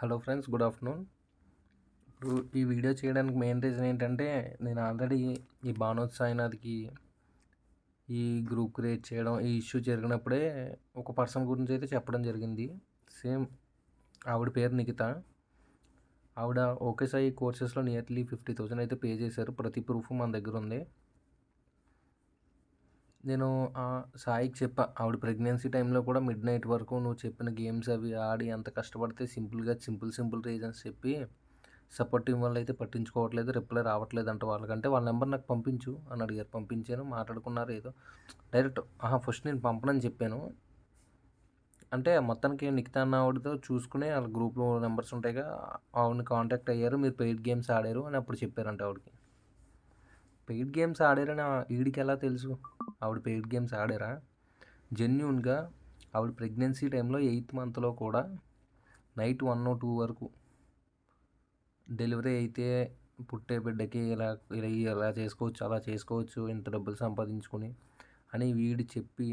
Hello friends good afternoon. ఇప్పుడు ఈ video చేయడానికి మెయిన్ రీజన్ ఏంటంటే నేను ఆల్రెడీ ఈ భానోత్సాయనాథ్కి ఈ గ్రూప్ క్రియేట్ చేయడం ఈ ఇష్యూ జరిగినప్పుడే ఒక పర్సన్ గురించి అయితే చెప్పడం జరిగింది. సేమ్ ఆవిడ పేరు నిఖిత. ఆవిడ ఓకే సాయి కోర్సెస్లో నియర్లీ ఫిఫ్టీ థౌసండ్ అయితే పే చేశారు. ప్రతి ప్రూఫ్ మన దగ్గర ఉంది. నేను ఆ సాయికి చెప్పా ఆవిడ ప్రెగ్నెన్సీ టైంలో కూడా మిడ్ నైట్ వరకు నువ్వు చెప్పిన గేమ్స్ అవి ఆడి అంత కష్టపడితే సింపుల్గా సింపుల్ సింపుల్ రీజన్స్ చెప్పి సపోర్ట్ టీం వాళ్ళు అయితే పట్టించుకోవట్లేదు రిప్లై రావట్లేదు అంట వాళ్ళకంటే. వాళ్ళ నెంబర్ నాకు పంపించు అని అడిగారు. పంపించాను మాట్లాడుకున్నారు ఏదో. డైరెక్ట్ ఆహా ఫస్ట్ నేను పంపనని చెప్పాను. అంటే మొత్తానికి నిఖితా అన్న ఆవిడతో చూసుకుని వాళ్ళ గ్రూప్లో నెంబర్స్ ఉంటాయిగా ఆవిడని కాంటాక్ట్ అయ్యారు మీరు పెయిడ్ గేమ్స్ ఆడారు అని అప్పుడు చెప్పారంట ఆవిడకి. పెయిడ్ గేమ్స్ ఆడారని ఈడికి ఎలా తెలుసు? ఆవిడ పెయిడ్ గేమ్స్ ఆడారా? జెన్యున్గా ఆవిడ ప్రెగ్నెన్సీ టైంలో ఎయిత్ మంత్లో కూడా నైట్ వన్ టూ వరకు డెలివరీ అయితే పుట్టే బిడ్డకి ఇలా ఇలా ఇలా చేసుకోవచ్చు అలా చేసుకోవచ్చు ఇంత డబ్బులు సంపాదించుకొని అని వీడు చెప్పి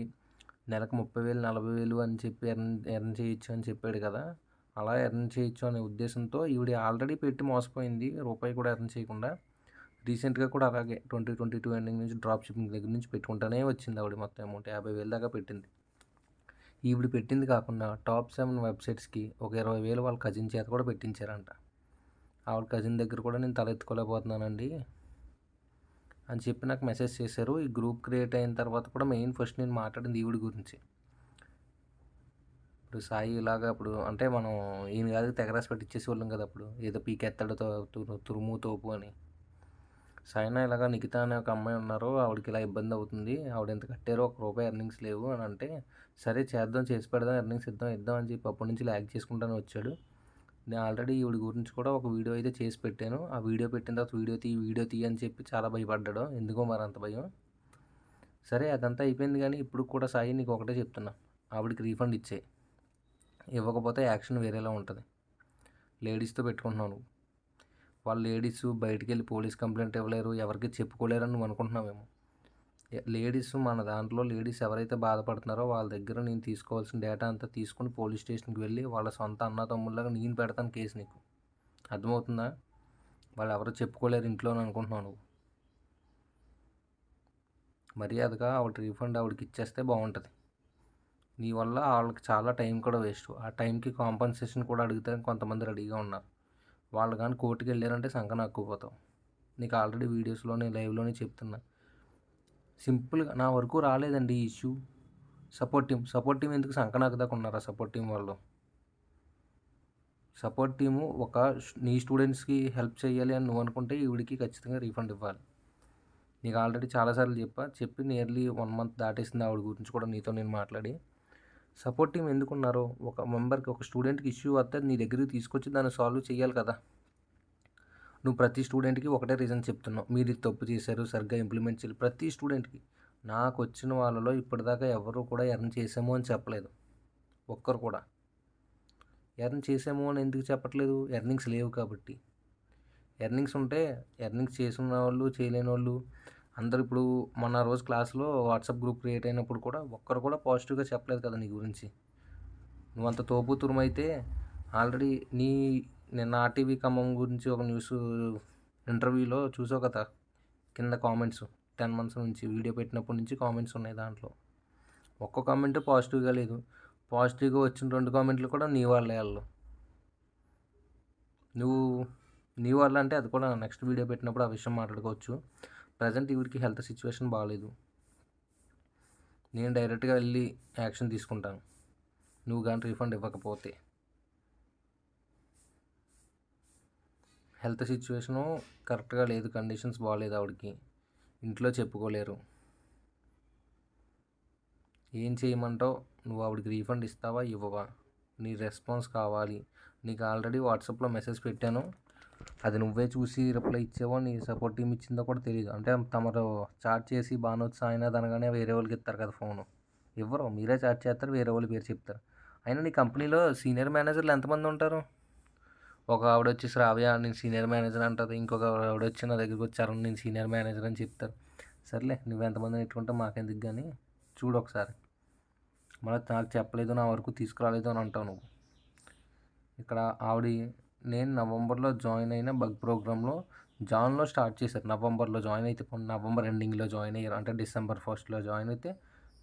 నెలకు ముప్పై వేలు నలభై వేలు అని చెప్పి ఎర్న్ ఎర్న్ చేయొచ్చు అని చెప్పాడు కదా. అలా ఎర్న్ చేయొచ్చు అనే ఉద్దేశంతో ఈవిడ ఆల్రెడీ పెట్టి మోసపోయింది. రూపాయి కూడా ఎర్న్ చేయకుండా. రీసెంట్గా కూడా అలాగే ట్వంటీ ట్వంటీ టూ ఎండింగ్ నుంచి డ్రాప్ షిప్పింగ్ దగ్గర నుంచి పెట్టుకుంటానే వచ్చింది ఆవిడ మొత్తం అమౌంట్. యాభై వేలు దాకా పెట్టింది. ఈవిడ పెట్టింది కాకుండా టాప్ సెవెన్ వెబ్సైట్స్కి ఒక ఇరవై వేలు వాళ్ళ కజిన్ చేత కూడా పెట్టించారంట. ఆవిడ కజిన్ దగ్గర కూడా నేను తలెత్తుకోలేకపోతున్నానండి అని చెప్పి నాకు మెసేజ్ చేశారు. ఈ గ్రూప్ క్రియేట్ అయిన తర్వాత కూడా మెయిన్ ఫస్ట్ నేను మాట్లాడింది ఈవిడ గురించి. ఇప్పుడు సాయి ఇలాగా అప్పుడు అంటే మనం ఈయన కాదు తెగరాసి పెట్టించేసి వాళ్ళం కదా అప్పుడు. ఏదో పీకెత్తాడు తురుము తోపు అని. సైనా ఇలాగా నిఖిత అనే ఒక అమ్మాయి ఉన్నారు ఆవిడకి ఇలా ఇబ్బంది అవుతుంది. ఆవిడ ఎంత కట్టారో ఒక రూపాయి ఎర్నింగ్స్ లేవు అని అంటే సరే చేద్దాం చేసి పెడదాం ఎర్నింగ్స్ ఇద్దాం ఇద్దాం అని చెప్పి అప్పటి నుంచి ల్యాక్ చేసుకుంటాను వచ్చాడు. నేను ఆల్రెడీ ఈవిడ గురించి కూడా ఒక వీడియో అయితే చేసి పెట్టాను. ఆ వీడియో పెట్టిన తర్వాత వీడియో తీ వీడియో తీ అని చెప్పి చాలా భయపడ్డాడు. ఎందుకో మరి అంత భయం? సరే అదంతా అయిపోయింది కానీ ఇప్పుడు కూడా సాయి నీకు ఒకటే చెప్తున్నా. ఆవిడకి రీఫండ్ ఇచ్చేయి. ఇవ్వకపోతే యాక్షన్ వేరేలా ఉంటుంది. లేడీస్తో పెట్టుకుంటున్నావు నువ్వు. వాళ్ళు లేడీస్ బయటికి వెళ్ళి పోలీస్ కంప్లైంట్ ఇవ్వలేరు ఎవరికి చెప్పుకోలేరు అని నువ్వు అనుకుంటున్నావేమో? లేడీస్ మన దాంట్లో లేడీస్ ఎవరైతే బాధపడుతున్నారో వాళ్ళ దగ్గర నేను తీసుకోవాల్సిన డేటా అంతా తీసుకుని పోలీస్ స్టేషన్కి వెళ్ళి వాళ్ళ సొంత అన్న తమ్ముళ్ళగా నేను పెడతాను కేసు నీకు. అర్థమవుతుందా? వాళ్ళు ఎవరు చెప్పుకోలేరు ఇంట్లో అనుకుంటున్నావు నువ్వు. మర్యాదగా ఆవిడ రీఫండ్ ఆవిడకి ఇచ్చేస్తే బాగుంటుంది. నీ వల్ల వాళ్ళకి చాలా టైం కూడా వేస్ట్ ఆ టైంకి కాంపన్సేషన్ కూడా అడిగితే కొంతమంది రెడీగా ఉన్నారు. వాళ్ళు కానీ కోర్టుకి వెళ్ళారంటే సంఖ నక్కుపోతావు నీకు ఆల్రెడీ వీడియోస్లోనే లైవ్లోనే చెప్తున్నా. సింపుల్గా నా వరకు రాలేదండి ఈ issue. Support team support team ఎందుకు సంఖ దాకా ఉన్నారా సపోర్ట్ టీం వాళ్ళు? సపోర్ట్ టీము ఒక నీ స్టూడెంట్స్కి హెల్ప్ చేయాలి అని నువ్వు అనుకుంటే ఈవిడికి ఖచ్చితంగా రీఫండ్ ఇవ్వాలి. నీకు ఆల్రెడీ చాలాసార్లు చెప్పా చెప్పి నియర్లీ వన్ మంత్ దాటేసింది ఆవిడ గురించి కూడా నీతో నేను మాట్లాడి. సపోర్ట్ టీం ఎందుకున్నారో? ఒక మెంబర్కి ఒక స్టూడెంట్కి ఇష్యూ వస్తే నీ దగ్గరికి తీసుకొచ్చి దాన్ని సాల్వ్ చేయాలి కదా. నువ్వు ప్రతి స్టూడెంట్కి ఒకటే రీజన్ చెప్తున్నావు. మీరు ఇది తప్పు చేశారు సరిగ్గా ఇంప్లిమెంట్ చేయాలి ప్రతి స్టూడెంట్కి. నాకు వచ్చిన వాళ్ళలో ఇప్పటిదాకా ఎవరు కూడా ఎర్న్ చేసాము అని చెప్పలేదు. ఒక్కరు కూడా. ఎర్న్ చేసాము అని ఎందుకు చెప్పట్లేదు? ఎర్నింగ్స్ లేవు కాబట్టి. ఎర్నింగ్స్ ఉంటే ఎర్నింగ్స్ చేసిన వాళ్ళు చేయలేని వాళ్ళు అందరు ఇప్పుడు మొన్న రోజు క్లాస్లో వాట్సాప్ గ్రూప్ క్రియేట్ అయినప్పుడు కూడా ఒక్కరు కూడా పాజిటివ్గా చెప్పలేదు కదా నీ గురించి. నువ్వు అంత తోపుతురం అయితే ఆల్రెడీ నీ నిన్న ఆర్టీవీ ఖమ్మం గురించి ఒక న్యూస్ ఇంటర్వ్యూలో చూసావు కదా కింద కామెంట్స్ టెన్ మంత్స్ నుంచి వీడియో పెట్టినప్పటి నుంచి కామెంట్స్ ఉన్నాయి దాంట్లో. ఒక్క కామెంట్ పాజిటివ్గా లేదు. పాజిటివ్గా వచ్చిన రెండు కామెంట్లు కూడా నీ వాళ్ళే వాళ్ళు నువ్వు నీ వాళ్ళ అంటే అది కూడా నెక్స్ట్ వీడియో పెట్టినప్పుడు ఆ విషయం మాట్లాడుకోవచ్చు. ప్రజెంట్ ఈవిడికి హెల్త్ సిచ్యువేషన్ బాగాలేదు నేను డైరెక్ట్గా వెళ్ళి యాక్షన్ తీసుకుంటాను. నువ్వు కానీ రీఫండ్ ఇవ్వకపోతే. హెల్త్ సిచ్యువేషను కరెక్ట్గా లేదు కండిషన్స్ బాగాలేదు ఆవిడకి. ఇంట్లో చెప్పుకోలేరు. ఏం చేయమంటావు? నువ్వు ఆవిడకి రీఫండ్ ఇస్తావా? ఇవ్వవా? నీ రెస్పాన్స్ కావాలి. నీకు ఆల్రెడీ వాట్సాప్లో మెసేజ్ పెట్టాను. అది నువ్వే చూసి రిప్లై ఇచ్చావో నీ సపోర్ట్ టీం ఇచ్చిందో కూడా తెలియదు అంటే తమరు చాట్ చేసి బానోత్ సాయినాథ్ అనగానే వేరే వాళ్ళకి ఇస్తారు కదా ఫోను. ఇవ్వరు మీరే చాట్ చేస్తారు వేరే వాళ్ళ పేరు చెప్తారు. అయినా నీ కంపెనీలో సీనియర్ మేనేజర్లు ఎంతమంది ఉంటారు? ఒక ఆవిడ వచ్చి శ్రావ్య నేను సీనియర్ మేనేజర్ అంటుంది. ఇంకొక ఆవిడ వచ్చి నా దగ్గరికి వచ్చారు నేను సీనియర్ మేనేజర్ అని చెప్తారు. సర్లే నువ్వు ఎంతమంది పెట్టుకుంటే మాకెందుకు కానీ చూడు ఒకసారి. మళ్ళీ నాకు చెప్పలేదు నా వరకు తీసుకురాలేదు అని అంటావు నువ్వు. ఇక్కడ ఆవిడ నేను నవంబర్లో జాయిన్ అయిన బగ్ ప్రోగ్రాంలో జాన్లో స్టార్ట్ చేశారు. నవంబర్లో జాయిన్ అయితే నవంబర్ ఎండింగ్లో జాయిన్ అయ్యారు. అంటే డిసెంబర్ ఫస్ట్లో జాయిన్ అయితే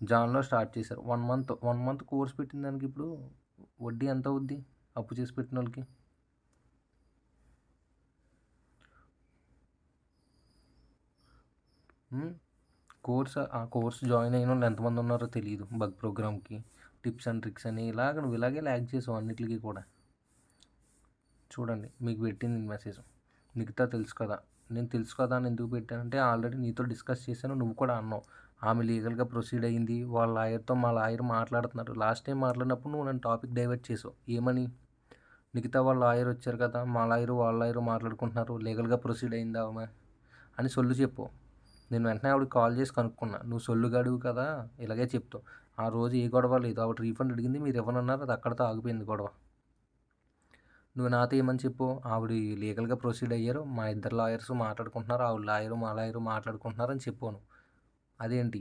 జాన్లో స్టార్ట్ చేశారు. One month one month course పెట్టిన దానికి ఇప్పుడు వడ్డీ ఎంత అవుద్ది? అప్పు చేసి పెట్టిన వాళ్ళకి? కోర్స్ ఆ కోర్స్ జాయిన్ అయిన వాళ్ళు ఎంతమంది ఉన్నారో తెలియదు బగ్ ప్రోగ్రామ్కి. టిప్స్ అండ్ ట్రిక్స్ అని ఇలాగ నువ్వు ఇలాగే ల్యాక్ చేసావు అన్నిటికీ కూడా. చూడండి మీకు పెట్టింది మెసేజ్ మిగతా తెలుసు కదా. నేను తెలుసు కదా అని ఎందుకు పెట్టానంటే ఆల్రెడీ నీతో డిస్కస్ చేశాను నువ్వు కూడా అన్నావు. ఆమె లీగల్గా ప్రొసీడ్ అయ్యింది వాళ్ళ లాయర్తో మా లాయర్ మాట్లాడుతున్నారు. లాస్ట్ టైం మాట్లాడినప్పుడు నువ్వు నన్ను టాపిక్ డైవర్ట్ చేసావు. ఏమని? మిగతా వాళ్ళ లాయర్ వచ్చారు కదా మా లాయరు వాళ్ళ లాయరు మాట్లాడుకుంటున్నారు లీగల్గా ప్రొసీడ్ అయిందా ఆమె? అని సొల్లు చెప్పు. నేను వెంటనే ఆవిడ కాల్ చేసి కనుక్కున్నా. నువ్వు సొల్లు గడువు కదా ఇలాగే చెప్తావు. ఆ రోజు ఏ గొడవ లేదు. ఆవిడ రీఫండ్ అడిగింది మీరు ఇవ్వనన్నారు అది అక్కడితో ఆగిపోయింది గొడవ. నువ్వు నాతో ఏమని చెప్పు? ఆవిడ లీగల్గా ప్రొసీడ్ అయ్యారు. మా ఇద్దరు లాయర్స్ మాట్లాడుకుంటున్నారు. ఆవిడ లాయరు మా లాయరు మాట్లాడుకుంటున్నారు అని చెప్పాను. అదేంటి?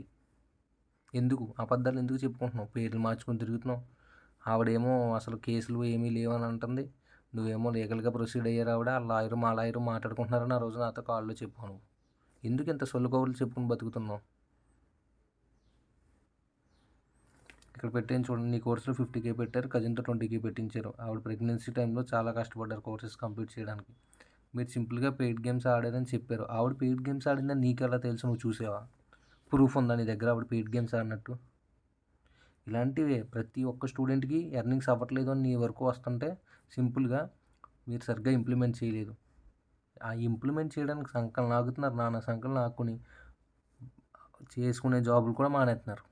ఎందుకు? అబద్ధాలు ఎందుకు చెప్పుకుంటున్నావు? పేర్లు మార్చుకొని తిరుగుతున్నావు. ఆవిడేమో అసలు కేసులు ఏమీ లేవని అంటుంది నువ్వేమో లీగల్గా ప్రొసీడ్ అయ్యారు ఆవిడ. ఆ లాయరు మా లాయరు మాట్లాడుకుంటున్నారని ఆ రోజు నాతో కాల్లో చెప్పాను ఎందుకు ఇంత సొల్లు కబుర్లు చెప్పుకుని బతుకుతున్నావు? ఇక్కడ పెట్టేది చూడండి. నీ కోర్సులో ఫిఫ్టీ కే పెట్టారు. కజిన్తో ట్వంటీ కే పెట్టించారు. ఆవిడ ప్రెగ్నెన్సీ టైంలో చాలా కష్టపడ్డారు కోర్సెస్ కంప్లీట్ చేయడానికి. మీరు సింపుల్గా పెయిడ్ గేమ్స్ ఆడారని చెప్పారు. ఆవిడ పెయిడ్ గేమ్స్ ఆడిందని నీకు ఎలా తెలుసు? నువ్వు చూసావా? ప్రూఫ్ ఉందా నీ దగ్గర ఆవిడ పెయిడ్ గేమ్స్ ఆడినట్టు? ఇలాంటివే ప్రతి ఒక్క స్టూడెంట్కి ఎర్నింగ్స్ అవ్వట్లేదు అని నీ వరకు వస్తుంటే సింపుల్గా మీరు సరిగ్గా ఇంప్లిమెంట్ చేయలేదు. ఆ ఇంప్లిమెంట్ చేయడానికి సంకలు ఆగుతున్నారు నాన్న. సంకలు ఆకుని చేసుకునే జాబులు కూడా మానేస్తున్నారు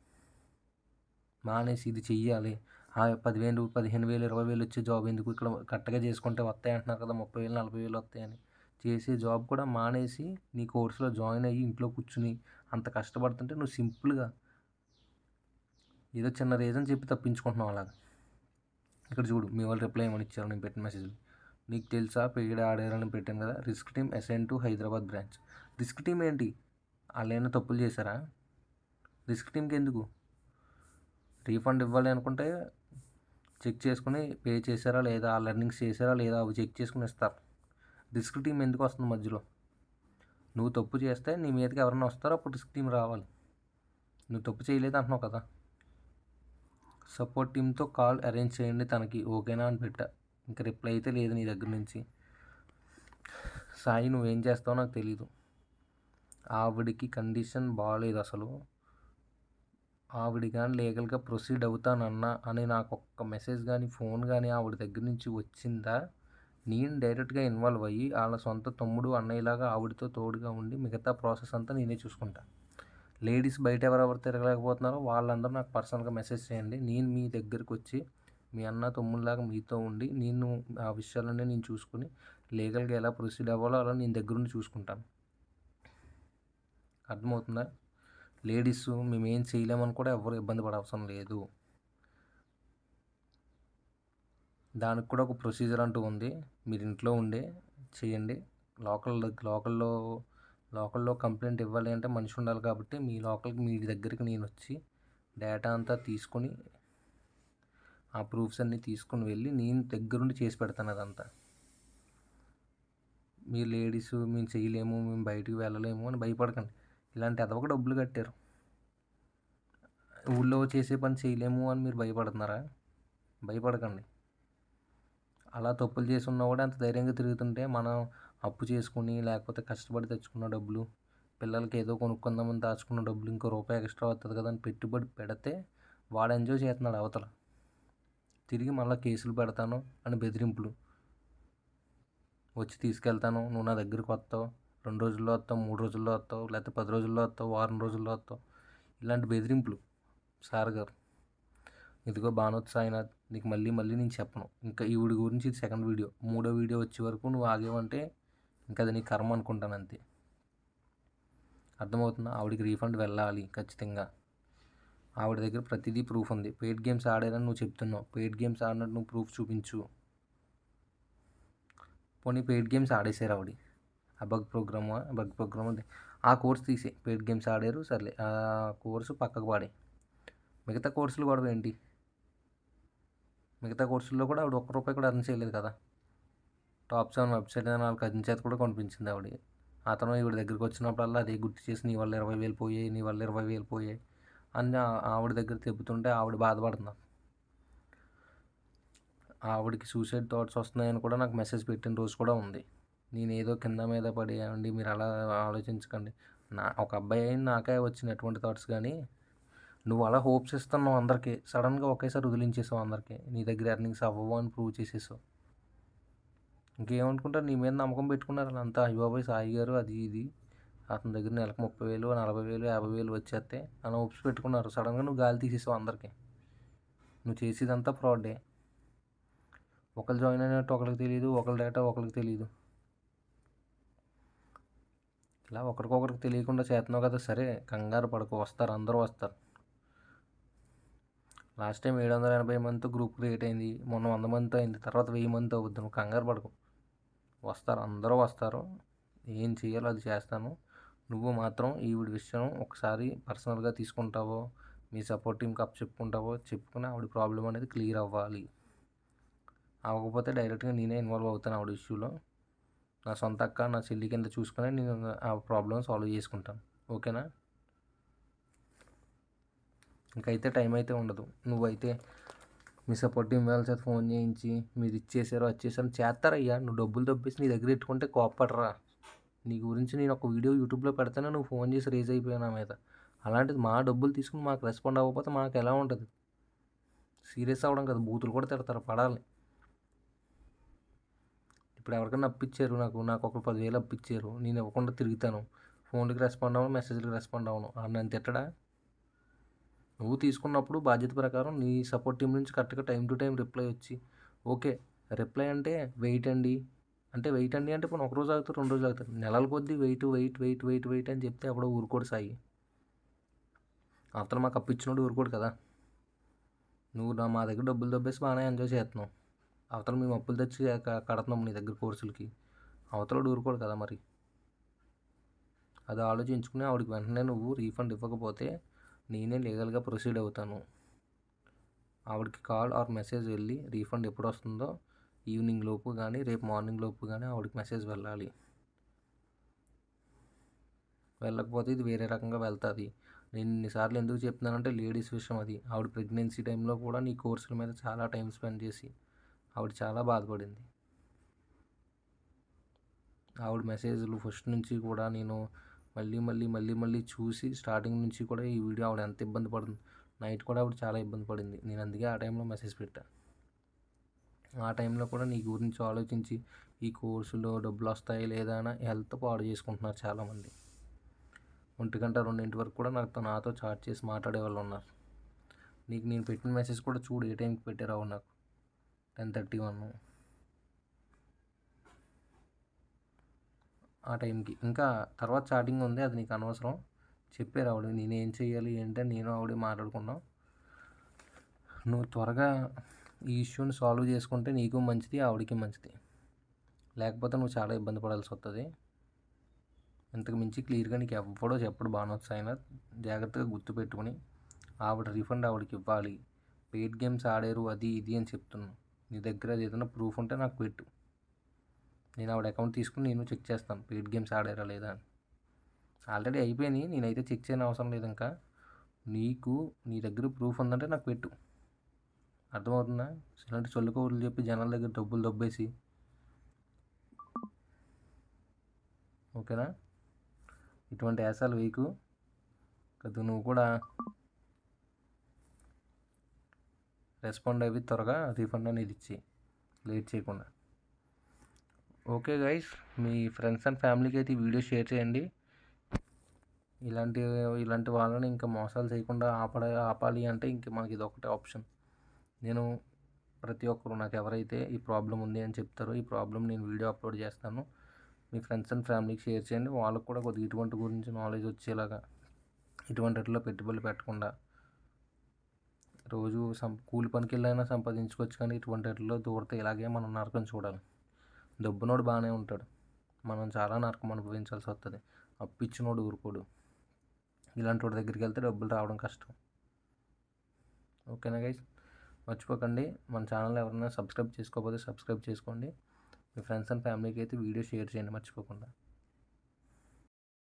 మానేసి ఇది చెయ్యాలి. ఆ పదివేలు పదిహేను వేలు ఇరవై వేలు వచ్చే జాబ్ ఎందుకు ఇక్కడ కరెక్ట్గా చేసుకుంటే వస్తాయి అంటున్నారు కదా ముప్పై వేలు నలభై వేలు వస్తాయని చేసే జాబ్ కూడా మానేసి నీ కోర్సులో జాయిన్ అయ్యి ఇంట్లో కూర్చుని అంత కష్టపడుతుంటే నువ్వు సింపుల్గా ఏదో చిన్న రీజన్ చెప్పి తప్పించుకుంటున్నావు అలాగా. ఇక్కడ చూడు మీ వాళ్ళు రిప్లై ఏమని ఇచ్చారు నేను పెట్టిన మెసేజ్లు నీకు తెలుసా పెయిడ్ ఆడారని పెట్టాను కదా risk team assign to Hyderabad branch risk team ఏంటి? వాళ్ళైనా తప్పులు చేశారా? రిస్క్ టీంకి ఎందుకు? రీఫండ్ ఇవ్వాలి అనుకుంటే చెక్ చేసుకుని పే చేశారా లేదా ఆ లెర్నింగ్స్ చేశారా లేదా అవి చెక్ చేసుకుని ఇస్తారు. రిస్క్ టీం ఎందుకు వస్తుంది మధ్యలో? నువ్వు తప్పు చేస్తే నీ మీదకి ఎవరైనా వస్తారో అప్పుడు రిస్క్ టీం రావాలి. నువ్వు తప్పు చేయలేదు అంటున్నావు కదా. సపోర్ట్ టీంతో కాల్ అరేంజ్ చేయండి తనకి ఓకేనా అని పెట్టా. ఇంకా రిప్లై అయితే లేదు నీ దగ్గర నుంచి. సాయి నువ్వేం చేస్తావో నాకు తెలీదు. ఆవిడికి కండిషన్ బాగాలేదు అసలు. ఆవిడ కానీ లీగల్గా ప్రొసీడ్ అవుతానన్నా అని నాకు ఒక్క మెసేజ్ కానీ ఫోన్ కానీ ఆవిడ దగ్గర నుంచి వచ్చిందా? నేను డైరెక్ట్గా ఇన్వాల్వ్ అయ్యి వాళ్ళ సొంత తమ్ముడు అన్నయ్యలాగా ఆవిడతో తోడుగా ఉండి మిగతా ప్రాసెస్ అంతా నేనే చూసుకుంటాను లేడీస్ బయట ఎవరెవరు తిరగలేకపోతున్నారో వాళ్ళందరూ నాకు పర్సనల్గా మెసేజ్ చేయండి. నేను మీ దగ్గరికి వచ్చి మీ అన్న తమ్ముళ్ళలాగా మీతో ఉండి నేను ఆ విషయాలన్నీ నేను చూసుకుని లీగల్గా ఎలా ప్రొసీడ్ అవ్వాలో అలా నేను దగ్గరుండి చూసుకుంటాను. అర్థమవుతుందా? లేడీస్ మేము ఏం చేయలేమని కూడా ఎవరు ఇబ్బంది పడవసరం లేదు. దానికి కూడా ఒక ప్రొసీజర్ అంటూ ఉంది. మీరు ఇంట్లో ఉండే చేయండి. లోకల్ లోకల్లో లోకల్లో కంప్లైంట్ ఇవ్వాలి అంటే మనిషి ఉండాలి కాబట్టి మీ లోకల్కి మీ దగ్గరికి నేను వచ్చి డేటా అంతా తీసుకొని ఆ ప్రూఫ్స్ అన్నీ తీసుకొని వెళ్ళి నేను దగ్గరుండి చేసి పెడతాను అదంతా. మీ లేడీస్ మేము చేయలేము మేము బయటికి వెళ్ళలేము అని భయపడకండి. ఇలాంటి అదొక డబ్బులు కట్టారు. ఊళ్ళో చేసే పని చేయలేము అని మీరు భయపడుతున్నారా? భయపడకండి. అలా తప్పులు చేసి ఉన్నా కూడా అంత ధైర్యంగా తిరుగుతుంటే మనం అప్పు చేసుకుని లేకపోతే కష్టపడి తెచ్చుకున్న డబ్బులు పిల్లలకి ఏదో కొనుక్కుందామని దాచుకున్న డబ్బులు ఇంకో రూపాయి ఎక్స్ట్రా వస్తుంది కదా అని పెట్టుబడి పెడితే వాడు ఎంజాయ్ చేస్తున్నాడు అవతల. తిరిగి మళ్ళీ కేసులు పెడతాను అని బెదిరింపులు. వచ్చి తీసుకెళ్తాను నువ్వు నా దగ్గరికి వస్తావు రెండు రోజుల్లో వస్తావు మూడు రోజుల్లో వస్తావు లేకపోతే పది రోజుల్లో వస్తావు వారం రోజుల్లో వస్తావు. ఇలాంటి బెదిరింపులు. సార్ గారు ఇదిగో బానోత్ సాయినాథ్ నీకు మళ్ళీ మళ్ళీ నేను చెప్పను. ఇంకా ఈవిడి గురించి ఇది సెకండ్ వీడియో. మూడో వీడియో వచ్చే వరకు నువ్వు ఆగేవంటే ఇంకా అది నీ కర్మ అనుకుంటాను అంతే. అర్థమవుతుందా? ఆవిడికి రీఫండ్ వెళ్ళాలి ఖచ్చితంగా. ఆవిడ దగ్గర ప్రతిదీ ప్రూఫ్ ఉంది. పెయిడ్ గేమ్స్ ఆడారని నువ్వు చెప్తున్నావు. పెయిడ్ గేమ్స్ ఆడినట్టు నువ్వు ప్రూఫ్ చూపించు. పోనీ పెయిడ్ గేమ్స్ ఆడేసారు ఆవిడ. ఆ బగ్ ప్రోగ్రామ్ బగ్ ప్రోగ్రామ్ ఉంది. ఆ కోర్స్ తీసే పెయిడ్ గేమ్స్ ఆడారు సర్లే. ఆ కోర్సు పక్కకు పాడే. మిగతా కోర్సులు కూడా ఏంటి? మిగతా కోర్సుల్లో కూడా ఆవిడ ఒక్క రూపాయి కూడా అర్న్ చేయలేదు కదా. టాప్ సెవెన్ వెబ్సైట్ అని వాళ్ళకి కజిన్ చేత కూడా కనిపించింది ఆవిడ. అతను ఈవిడ దగ్గరికి వచ్చినప్పుడల్లా అదే గుర్తు చేసి నీ వల్ల ఇరవై వేలు పోయాయి నీ వల్ల ఇరవై వేలు పోయాయి అని ఆవిడ దగ్గర తెప్పుతుంటే ఆవిడ బాధపడుతుంది. ఆవిడకి సూసైడ్ థాట్స్ వస్తున్నాయని కూడా నాకు మెసేజ్ పెట్టిన రోజు కూడా ఉంది. నేనేదో కింద మీద పడి అండి మీరు అలా ఆలోచించకండి. నా ఒక అబ్బాయి అయిన నాకే వచ్చినటువంటి థాట్స్ కానీ నువ్వు అలా హోప్స్ ఇస్తున్నావు అందరికీ సడన్గా ఒకేసారి వదిలించేసావు అందరికీ నీ దగ్గర ఎర్నింగ్స్ అవ్వవు అని ప్రూవ్ చేసేసావు. ఇంకేమనుకుంటారు? నీ మీద నమ్మకం పెట్టుకున్నారు అంతా. అయ్యబాబాయ్ సాయి గారు అది ఇది. అతని దగ్గర నెలకు ముప్పై వేలు నలభై వేలు యాభై వేలు వచ్చేస్తే అని హోప్స్ పెట్టుకున్నారు. సడన్గా నువ్వు గాలి తీసేసావు అందరికీ. నువ్వు చేసేదంతా ఫ్రాడే ఒకరు జాయిన్ అయినట్టు ఒకరికి తెలియదు ఒకరి డేటా ఒకరికి తెలియదు ఇలా ఒకరికొకరికి తెలియకుండా చేస్తున్నావు కదా సరే కంగారు పడకు వస్తారు అందరూ వస్తారు. లాస్ట్ టైం ఏడు వందల ఎనభై మందితో గ్రూప్ క్రియేట్ అయింది మొన్న వంద మందితో అయింది తర్వాత వెయ్యి మందితో అవుద్ది నువ్వు కంగారు పడకు. వస్తారు అందరూ వస్తారు ఏం చేయాలో అది చేస్తాను. నువ్వు మాత్రం ఈవిడ విషయం ఒకసారి పర్సనల్గా తీసుకుంటావో మీ సపోర్ట్ టీంకి అప్ చెప్పుకుంటావో చెప్పుకుని ఆవిడ ప్రాబ్లం అనేది క్లియర్ అవ్వాలి. అవ్వకపోతే డైరెక్ట్గా నేనే ఇన్వాల్వ్ అవుతాను ఆవిడ ఇష్యూలో. నా సొంత అక్క నా చెల్లి కింద చూసుకుని నేను ఆ ప్రాబ్లం సాల్వ్ చేసుకుంటాను. ఓకేనా? ఇంకైతే టైం అయితే ఉండదు. నువ్వైతే మీ సపోర్ట్ టీం వాళ్ళ చేత ఫోన్ చేయించి మీరు ఇచ్చేసారు వచ్చేసారు చేస్తారయ్యా. నువ్వు డబ్బులు దబ్బేసి నీ దగ్గర పెట్టుకుంటే కోప్పడరా. నీ గురించి నేను ఒక వీడియో యూట్యూబ్లో పెడితేనే నువ్వు ఫోన్ చేసి రేజ్ అయిపోయావు నా మీద. అలాంటిది మా డబ్బులు తీసుకుని మాకు రెస్పాండ్ అవ్వకపోతే మాకు ఎలా ఉంటుంది? సీరియస్ అవ్వడం కదా. బూతులు కూడా తిడతారు పడాలి. ఇప్పుడు ఎవరికైనా అప్పిచ్చారు నాకు నాకు ఒక పదివేలు అప్పిచ్చారు నేను ఇవ్వకుండా తిరుగుతాను. ఫోన్కి రెస్పాండ్ అవ్వను మెసేజ్కి రెస్పాండ్ అవ్వను. ఆ నన్ను తిట్టడా? నువ్వు తీసుకున్నప్పుడు బాధ్యత ప్రకారం నీ సపోర్ట్ టీం నుంచి కరెక్ట్గా టైం టు టైం రిప్లై వచ్చి ఓకే రిప్లై అంటే వెయిట్ అండి. అంటే వెయిట్ అండి అంటే ఇప్పుడు ఒక రోజు ఆగుతారు రెండు రోజులు ఆగుతారు. నెలల కొద్దీ wait wait wait wait wait అని చెప్తే అప్పుడు ఊరుకోడు సాయి. అతను మాకు అప్పించినోడు ఊరుకోడు కదా. నువ్వు నా మా దగ్గర డబ్బులు దొబ్బేసి బాగానే ఎంజాయ్ చేస్తున్నావు. అవతల మేము అప్పులు తెచ్చి కడుతున్నాం నీ దగ్గర కోర్సులకి. అవతల ఊరుకోడు కదా మరి. అది ఆలోచించుకుని ఆవిడకి వెంటనే నువ్వు రీఫండ్ ఇవ్వకపోతే నేనే లీగల్గా ప్రొసీడ్ అవుతాను. ఆవిడకి కాల్ ఆర్ మెసేజ్ వెళ్ళి రీఫండ్ ఎప్పుడు వస్తుందో ఈవినింగ్ లోపు కానీ రేపు మార్నింగ్ లోపు కానీ ఆవిడకి మెసేజ్ వెళ్ళాలి. వెళ్ళకపోతే ఇది వేరే రకంగా వెళ్తుంది. నేను ఇన్నిసార్లు ఎందుకు చెప్తున్నానంటే లేడీస్ విషయం అది. ఆవిడ ప్రెగ్నెన్సీ టైంలో కూడా నీ కోర్సుల మీద చాలా టైం స్పెండ్ చేసి ఆవిడ చాలా బాధపడింది. ఆవిడ మెసేజ్లు ఫస్ట్ నుంచి కూడా నేను మళ్ళీ మళ్ళీ మళ్ళీ మళ్ళీ చూసి స్టార్టింగ్ నుంచి కూడా ఈ వీడియో ఆవిడ ఎంత ఇబ్బంది పడుతుంది. నైట్ కూడా ఆవిడ చాలా ఇబ్బంది పడింది. నేను అందుకే ఆ టైంలో మెసేజ్ పెట్టా. ఆ టైంలో కూడా నీ గురించి ఆలోచించి ఈ కోర్సులో డబ్బులు వస్తాయి లేదా అని హెల్త్ పాడు చేసుకుంటున్నారు చాలామంది. ఒంటి గంట రెండింటి వరకు కూడా నాకు నాతో చాట్ చేసి మాట్లాడే వాళ్ళు ఉన్నారు. నీకు నేను పెట్టిన మెసేజ్ కూడా చూడు ఏ టైంకి పెట్టారావు నాకు. Ten thirty one. ఆ టైంకి. ఇంకా తర్వాత చాటింగ్ ఉంది అది నీకు అనవసరం. చెప్పారు ఆవిడ నేను ఏం చేయాలి ఏంటని నేను ఆవిడ మాట్లాడుకున్నాం. నువ్వు త్వరగా ఈ ఇష్యూని సాల్వ్ చేసుకుంటే నీకు మంచిది ఆవిడకి మంచిది. లేకపోతే నువ్వు చాలా ఇబ్బంది పడాల్సి వస్తుంది ఇంతకు మించి క్లియర్గా నీకు ఎవ్వడో చెప్పడు బానోత్స్ అయినా జాగ్రత్తగా గుర్తుపెట్టుకుని ఆవిడ రిఫండ్ ఆవిడకి ఇవ్వాలి. పెయిడ్ గేమ్స్ ఆడారు అది ఇది అని చెప్తున్నాను నీ దగ్గర ఏదైనా ప్రూఫ్ ఉంటే నాకు పెట్టు. నేను ఆవిడ అకౌంట్ తీసుకుని నేను చెక్ చేస్తాను. పెయిడ్ గేమ్స్ ఆడారా లేదా అని. ఆల్రెడీ అయిపోయినాయి. నేనైతే చెక్ చేయని అవసరం లేదు ఇంకా. నీకు నీ దగ్గర ప్రూఫ్ ఉందంటే నాకు పెట్టు. అర్థమవుతుందా? ఇలాంటి చొల్లు చెప్పి జనాల దగ్గర డబ్బులు దబ్బేసి. ఓకేనా? ఇటువంటి యాసాలు వేయకు. కదా నువ్వు కూడా రెస్పాండ్ అయ్యి త్వరగా రీఫండ్ అనేది ఇచ్చి లేట్ చేయకుండా. ఓకే గైస్ మీ ఫ్రెండ్స్ అండ్ ఫ్యామిలీకి అయితే ఈ వీడియో షేర్ చేయండి. ఇలాంటి ఇలాంటి వాళ్ళని ఇంకా మోసాలు చేయకుండా ఆపడ ఆపాలి అంటే ఇంక మనకి ఇది ఒకటే ఆప్షన్ నేను ప్రతి ఒక్కరు నాకు ఎవరైతే ఈ ప్రాబ్లం ఉంది అని చెప్తారో ఈ ప్రాబ్లం నేను వీడియో అప్లోడ్ చేస్తాను. మీ ఫ్రెండ్స్ అండ్ ఫ్యామిలీకి షేర్ చేయండి. వాళ్ళకు కూడా కొద్దిగా ఇటువంటి గురించి నాలెడ్జ్ వచ్చేలాగా ఇటువంటి వాటిలో పెట్టుబడులు పెట్టకుండా రోజు సం కూలి పనికి వెళ్ళైనా సంపాదించుకోవచ్చు కానీ ఇటువంటి వాటిలో దూరితే ఇలాగే మనం నరకం చూడాలి. డబ్బునోడు బాగానే ఉంటాడు. మనం చాలా నరకం అనుభవించాల్సి వస్తుంది అప్పిచ్చినోడు ఊరుకోడు. ఇలాంటి వాడి దగ్గరికి వెళ్తే డబ్బులు రావడం కష్టం. ఓకేనా గైస్? మర్చిపోకండి. మన ఛానల్ ఎవరైనా సబ్స్క్రైబ్ చేసుకోకపోతే సబ్స్క్రైబ్ చేసుకోండి. మీ ఫ్రెండ్స్ అండ్ ఫ్యామిలీకి అయితే వీడియో షేర్ చేయండి. మర్చిపోకుండా.